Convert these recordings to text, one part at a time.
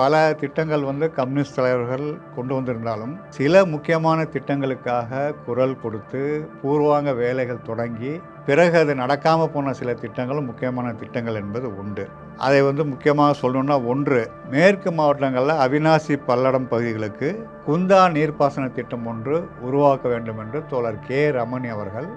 பல திட்டங்கள் வந்து கம்யூனிஸ்ட் தலைவர்கள் கொண்டு வந்திருந்தாலும் சில முக்கியமான திட்டங்களுக்காக குரல் கொடுத்து பூர்வாங்க வேலைகள் தொடங்கி பிறகு அது நடக்காமல் போன சில திட்டங்களும் முக்கியமான திட்டங்கள் என்பது உண்டு. அதை வந்து முக்கியமாக சொல்லணும்னா ஒன்று மேற்கு மாவட்டங்களில் அவினாசி பல்லடம் பகுதிகளுக்கு குந்தா நீர்ப்பாசன திட்டம் ஒன்று உருவாக்க வேண்டும் என்று தோழர் கே ரமணி அவர்கள்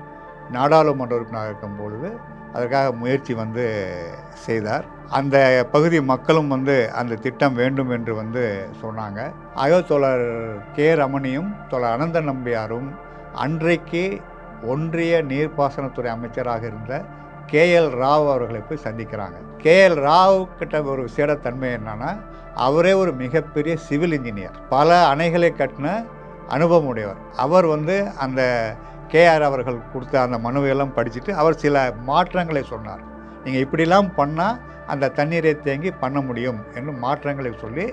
நாடாளுமன்ற உறுப்பினராக இருக்கும் பொழுது அதற்காக முயற்சி வந்து செய்தார். அந்த பகுதி மக்களும் வந்து அந்த திட்டம் வேண்டும் என்று வந்து சொன்னாங்க. ஆகவே தோழர் கே. ரமணியும் தோழர் அனந்த நம்பியாரும் அன்றைக்கு ஒன்றிய நீர்ப்பாசனத்துறை அமைச்சராக இருந்த கே. எல். ராவ் அவர்களை போய் சந்திக்கிறாங்க. கே. எல். ராவ் கிட்ட ஒரு விசேடத்தன்மை என்னன்னா அவரே ஒரு மிகப்பெரிய சிவில் இன்ஜினியர். பல அணைகளை கட்டின அனுபவம் உடையவர் அவர் வந்து அந்த கேஆர் அவர்கள் கொடுத்த அந்த மனுவையெல்லாம் படிச்சுட்டு அவர் சில மாற்றங்களை சொன்னார். நீங்கள் இப்படிலாம் பண்ணால் அந்த தண்ணீரை தேங்கி பண்ண முடியும் என்று மாற்றங்களை சொல்லி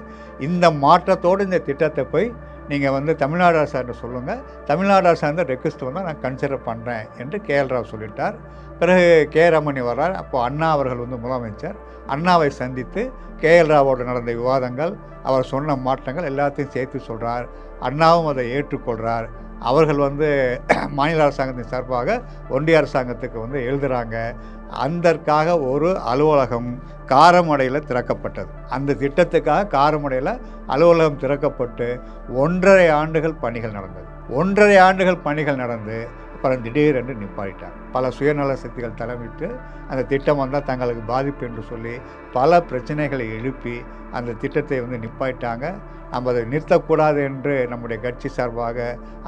இந்த மாற்றத்தோடு இந்த திட்டத்தை போய் நீங்கள் வந்து தமிழ்நாடு அரசாண்ட சொல்லுங்கள் தமிழ்நாடு அரசாண்ட ரெக்வஸ்ட் வந்தால் நான் கன்சிடர் பண்ணுறேன் என்று கே. எல். ராவ் சொல்லிட்டார். பிறகு கே. ரமணி வர்றார். அப்போது அண்ணா அவர்கள் வந்து முதலமைச்சர். அண்ணாவை சந்தித்து கே. எல். ராவோடு நடந்த விவாதங்கள் அவர் சொன்ன மாற்றங்கள் எல்லாத்தையும் சேர்த்து சொல்கிறார் அண்ணாவும் அதை ஏற்றுக்கொள்கிறார் அவர்கள் வந்து மாநில அரசாங்கத்தின் சார்பாக ஒன்றிய அரசாங்கத்துக்கு வந்து எழுதுகிறாங்க அதற்காக ஒரு அலுவலகம் காரமடையில் திறக்கப்பட்டது. அந்த திட்டத்துக்காக காரமடையில் அலுவலகம் திறக்கப்பட்டு ஒன்றரை ஆண்டுகள் பணிகள் நடந்தது. ஒன்றரை ஆண்டுகள் பணிகள் நடந்து அப்புறம் திடீரென்று நிப்பாட்டிட்டாங்க பல சுயநல சக்திகள் தலைமையிட்டு அந்த திட்டம் வந்தால் தங்களுக்கு பாதிப்பு என்று சொல்லி பல பிரச்சனைகளை எழுப்பி அந்த திட்டத்தை வந்து நிப்பாட்டாங்க நம்ம அதை நிறுத்தக்கூடாது என்று நம்முடைய கட்சி சார்பாக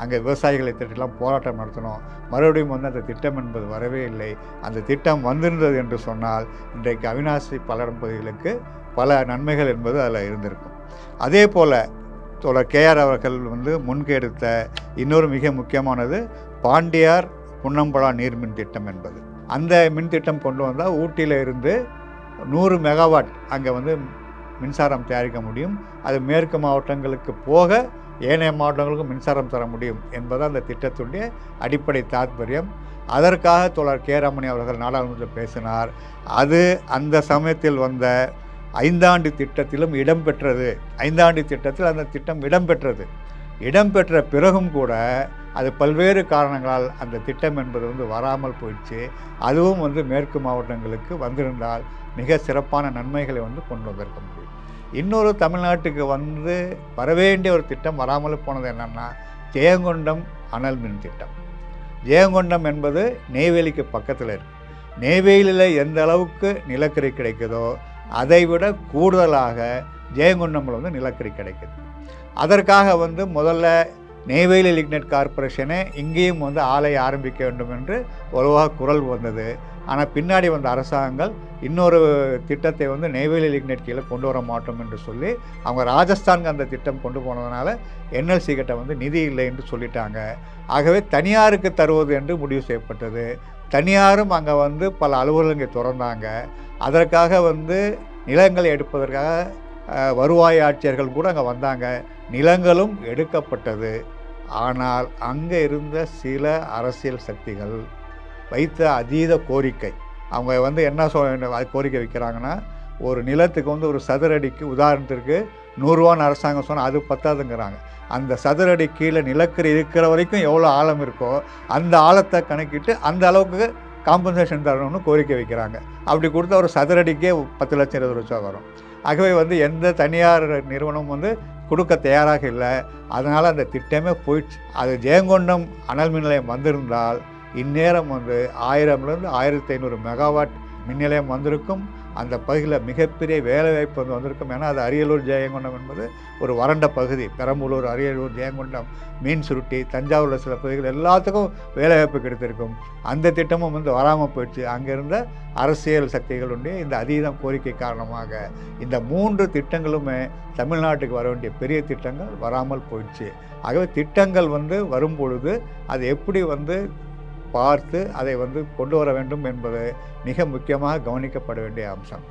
அங்கே விவசாயிகளை திட்டெல்லாம் போராட்டம் நடத்தினோம். மறுபடியும் வந்து அந்த திட்டம் என்பது வரவே இல்லை. அந்த திட்டம் வந்திருந்தது என்று சொன்னால் இன்றைக்கு அவினாசி பலரும் பகுதிகளுக்கு பல நன்மைகள் என்பது அதில் இருந்திருக்கும். அதே போல் தோழர் கேஆர் அவர்கள் வந்து முன்கெடுத்த இன்னொரு மிக முக்கியமானது பாண்டியார் புன்னம்பழா நீர்மின் திட்டம் என்பது. அந்த மின் திட்டம் கொண்டு வந்தால் ஊட்டியில் இருந்து நூறு மெகாவாட் அங்கே வந்து மின்சாரம் தயாரிக்க முடியும். அது மேற்கு மாவட்டங்களுக்கு போக ஏனைய மாவட்டங்களுக்கும் மின்சாரம் தர முடியும் என்பது அந்த திட்டத்துடைய அடிப்படை தாத்பரியம். அதற்காக தோழர் கே. ரமணி அவர்கள் நாடாளுமன்றத்தில் பேசினார். அது அந்த சமயத்தில் வந்த ஐந்தாண்டு திட்டத்திலும் இடம்பெற்றது. ஐந்தாண்டு திட்டத்தில் அந்த திட்டம் இடம்பெற்றது. இடம்பெற்ற பிறகும் கூட அது பல்வேறு காரணங்களால் அந்த திட்டம் என்பது வந்து வராமல் போயிடுச்சு. அதுவும் வந்து மேற்கு மாவட்டங்களுக்கு வந்திருந்தால் மிக சிறப்பான நன்மைகளை வந்து கொண்டு வந்திருக்க முடியும். இன்னொரு தமிழ்நாட்டுக்கு வந்து வரவேண்டிய ஒரு திட்டம் வராமல் போனது என்னென்னா ஜெயங்கொண்டம் அனல் மின் திட்டம். ஜெயங்கொண்டம் என்பது நெய்வேலிக்கு பக்கத்தில் இருக்குது நெய்வேலியில் எந்த அளவுக்கு நிலக்கரி கிடைக்குதோ அதை விட கூடுதலாக ஜெயங்கொண்டமில் வந்து நிலக்கரி கிடைக்குது. அதற்காக வந்து முதல்ல நெய்வேலி லிக்னட் கார்ப்பரேஷனே இங்கேயும் வந்து ஆலை ஆரம்பிக்க வேண்டும் என்று உருவாக குரல் வந்தது. ஆனால் பின்னாடி வந்த அரசாங்கங்கள் இன்னொரு திட்டத்தை வந்து நெய்வேலி லிக்னட் கீழே கொண்டு வர மாட்டோம் என்று சொல்லி அவங்க ராஜஸ்தானுக்கு அந்த திட்டம் கொண்டு போனதுனால என்எல்சி கிட்ட வந்து நிதி இல்லை என்று சொல்லிட்டாங்க. ஆகவே தனியாருக்கு தருவது என்று முடிவு செய்யப்பட்டது. தனியாரும் அங்கே வந்து பல அலுவலகங்கள் திறந்தாங்க. அதற்காக வந்து நிலங்களை எடுப்பதற்காக வருவாய் ஆட்சியர்கள் கூட அங்கே வந்தாங்க. நிலங்களும் எடுக்கப்பட்டது. ஆனால் அங்கே இருந்த சில அரசியல் சக்திகள் வைத்த அதீத கோரிக்கை. அவங்க வந்து என்ன சொ கோரிக்கை வைக்கிறாங்கன்னா ஒரு நிலத்துக்கு வந்து ஒரு சதுரடிக்கு உதாரணத்திற்கு நூறுரூவான்னு அரசாங்கம் சொன்னால் அது பத்தாதுங்கிறாங்க. அந்த சதுரடி கீழே நிலக்கரி இருக்கிற வரைக்கும் எவ்வளோ ஆழம் இருக்கோ அந்த ஆழத்தை கணக்கிட்டு அந்த அளவுக்கு காம்பன்சேஷன் தரணும்னு கோரிக்கை வைக்கிறாங்க. அப்படி கொடுத்தா ஒரு சதுரடிக்கே பத்து லட்சம் இருபது லட்சம் வரும். ஆகவே வந்து எந்த தனியார் நிறுவனம் வந்து கொடுக்க தயாராக இல்லை. அதனால் அந்த திட்டமே போயிடுச்சு. அது ஜெயங்கொண்டம் அனல் மின் நிலையம் வந்திருந்தால் இந்நேரம் வந்து ஆயிரம்லேருந்து ஆயிரத்தி ஐநூறு மெகாவாட் மின் நிலையம் வந்திருக்கும். அந்த பகுதியில் மிகப்பெரிய வேலைவாய்ப்பு வந்து வந்திருக்கும். ஏன்னா அது அரியலூர் ஜெயங்கொண்டம் என்பது ஒரு வறண்ட பகுதி. பெரம்பலூர் அரியலூர் ஜெயங்கொண்டம் மீன் சுருட்டி தஞ்சாவூரில் சில பகுதிகள் எல்லாத்துக்கும் வேலைவாய்ப்பு கிடைத்திருக்கும். அந்த திட்டமும் வந்து வராமல் போயிடுச்சு. அங்கிருந்த அரசியல் சக்திகளுடைய இந்த அதீதம் கோரிக்கை காரணமாக இந்த மூன்று திட்டங்களுமே தமிழ்நாட்டுக்கு வர வேண்டிய பெரிய திட்டங்கள் வராமல் போயிடுச்சு. ஆகவே திட்டங்கள் வந்து வரும்பொழுது அது எப்படி வந்து பார்த்து அதை வந்து கொண்டு வர வேண்டும் என்பது மிக முக்கியமாக கவனிக்கப்பட வேண்டிய அம்சம்.